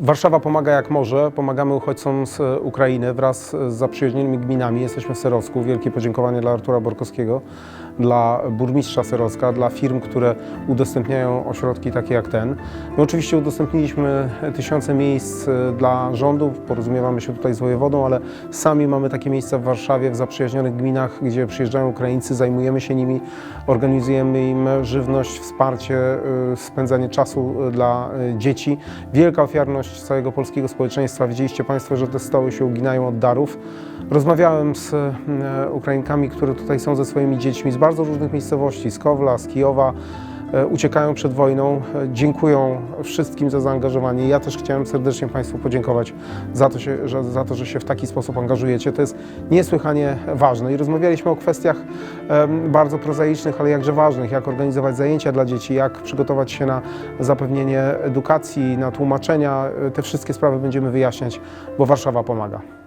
Warszawa pomaga jak może. Pomagamy uchodźcom z e, Ukrainy wraz z zaprzyjaźnionymi gminami. Jesteśmy w Serowsku. Wielkie podziękowanie dla Artura Borkowskiego, dla burmistrza Serowska, dla firm, które udostępniają ośrodki takie jak ten. My oczywiście udostępniliśmy tysiące miejsc e, dla rządu. Porozumiewamy się tutaj z wojewodą, ale sami mamy takie miejsca w Warszawie, w zaprzyjaźnionych gminach, gdzie przyjeżdżają Ukraińcy, zajmujemy się nimi, organizujemy im żywność, wsparcie, e, spędzanie czasu e, dla e, dzieci. Wielka ofiarność całego polskiego społeczeństwa. Widzieliście Państwo, że te stoły się uginają od darów. Rozmawiałem z e, Ukrainkami, które tutaj są ze swoimi dziećmi z bardzo różnych miejscowości, z Kowla, z Kijowa. E, Uciekają przed wojną, e, dziękują wszystkim za zaangażowanie. Ja też chciałem serdecznie Państwu podziękować za to, się, że, za to, że się w taki sposób angażujecie. To jest niesłychanie ważne. I rozmawialiśmy o kwestiach bardzo prozaicznych, ale jakże ważnych, jak organizować zajęcia dla dzieci, jak przygotować się na zapewnienie edukacji, na tłumaczenia. E, Te wszystkie sprawy będziemy wyjaśniać, bo Warszawa pomaga.